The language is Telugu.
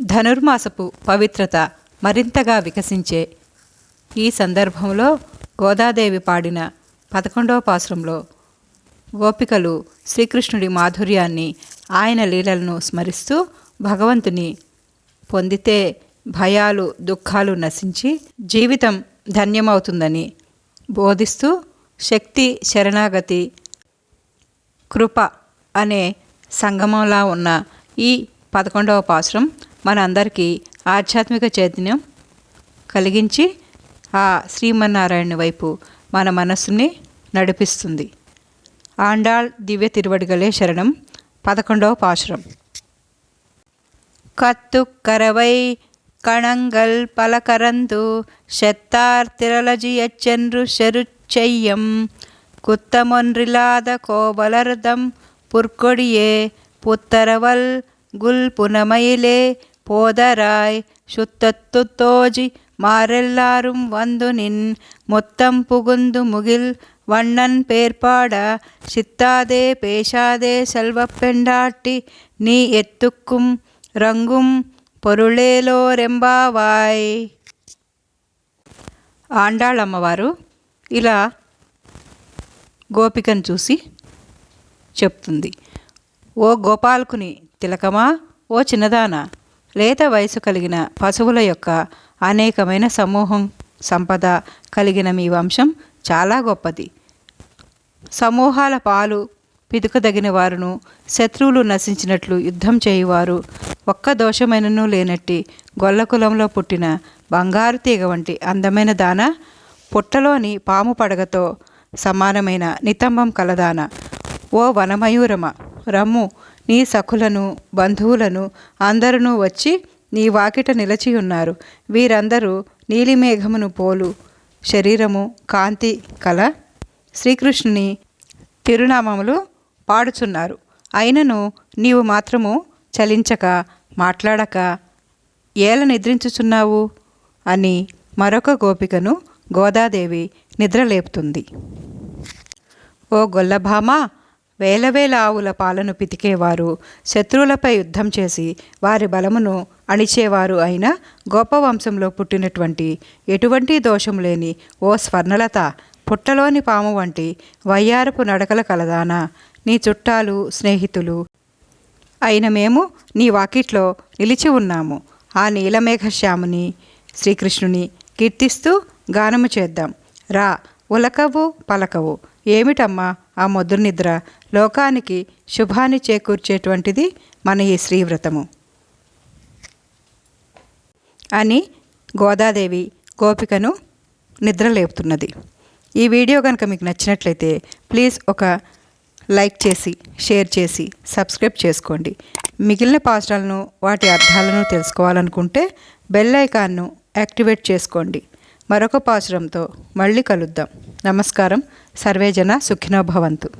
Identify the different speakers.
Speaker 1: ధనుర్మాసపు పవిత్రత మరింతగా వికసించే ఈ సందర్భంలో గోదాదేవి పాడిన పదకొండవ పాసురంలో గోపికలు శ్రీకృష్ణుడి మాధుర్యాన్ని ఆయన లీలలను స్మరిస్తూ భగవంతుని పొందితే భయాలు దుఃఖాలు నశించి జీవితం ధన్యమవుతుందని బోధిస్తూ శక్తి శరణాగతి కృప అనే సంగమంలా ఉన్న ఈ పదకొండవ పాశ్రం మనందరికీ ఆధ్యాత్మిక చైతన్యం కలిగించి ఆ శ్రీమన్నారాయణ వైపు మన మనస్సుని నడిపిస్తుంది ఆండాళ్ దివ్య తిరువడిగలే శరణం పదకొండవ పాసురం கத்துக்கரவை கணங்கள் பல கரந்து செத்தார் திரளஜியச்சென்று செருச்செய்யம் குத்தமொன்றில்லாத கோவலர்தம் புற்கொடியே புத்தரவல் குல் புனமயிலே போதராய் சுத்தத்துத்தோஜி மாரெல்லாரும் வந்து நின் மொத்தம் புகுந்து முகில் வண்ணன் பேர்பாட சித்தாதே பேசாதே செல்வப் பெண்டாட்டி நீ எத்துக்கும் రంగుం పొరుళేలో రెంబావాయ్ ఆండాళ్ళమ్మవారు ఇలా గోపికను చూసి చెప్తుంది ఓ గోపాలకుని తిలకమా ఓ చిన్నదానా లేత వయసు కలిగిన పశువుల యొక్క అనేకమైన సమూహం సంపద కలిగిన మీ వంశం చాలా గొప్పది. సమూహాల పాలు పిదుకదగిన వారును శత్రువులు నశించినట్లు యుద్ధం చేయువారు ఒక్క దోషమైనను లేనట్టి గొల్ల కులంలో పుట్టిన బంగారు తీగ వంటి అందమైన దాన పుట్టలోని పాము పడగతో సమానమైన నితంబం కలదాన. ఓ వనమయూరమ రమ్ము నీ సఖులను బంధువులను అందరూ వచ్చి నీ వాకిట నిలచి ఉన్నారు. వీరందరూ నీలిమేఘమును పోలు. శరీరము కాంతి కల. శ్రీకృష్ణుని తిరునామములు పాడుచున్నారు. అయినను నీవు మాత్రము చలించక మాట్లాడక ఏల నిద్రించుచున్నావు? అని మరొక గోపికను గోదాదేవి నిద్రలేపుతుంది. ఓ గొల్లభామ! వేల వేల ఆవుల పాలను పితికేవారు శత్రువులపై యుద్ధం చేసి వారి బలమును అణిచేవారు అయిన గొప్ప వంశంలో పుట్టినటువంటి ఎటువంటి దోషం లేని ఓ స్వర్ణలత పుట్టలోని పాము వంటి వయ్యారపు నడకల కలదానా? నీ చుట్టాలు స్నేహితులు అయిన మేము నీ వాకిట్లో నిలిచి ఉన్నాము. ఆ నీలమేఘశ్యాముని శ్రీకృష్ణుని కీర్తిస్తూ గానము చేద్దాం. రా ఉలకవు పలకవు. ఏమిటమ్మా ఆ మొద్దు నిద్ర? లోకానికి శుభాన్ని చేకూర్చేటువంటిది మన ఈ శ్రీవ్రతము. అని గోదాదేవి గోపికను నిద్రలేపుతున్నది ఈ వీడియో కనుక మీకు నచ్చినట్లయితే ప్లీజ్ ఒక లైక్ చేసి షేర్ చేసి సబ్స్క్రైబ్ చేసుకోండి. మిగిలిన పాస్టాలను వాటి అర్థాలను తెలుసుకోవాలనుకుంటే బెల్ ఐకాన్ను యాక్టివేట్ చేసుకోండి. మరొక పాసురంతో మళ్ళీ కలుద్దాం. నమస్కారం. సర్వేజన సుఖినోభవంతు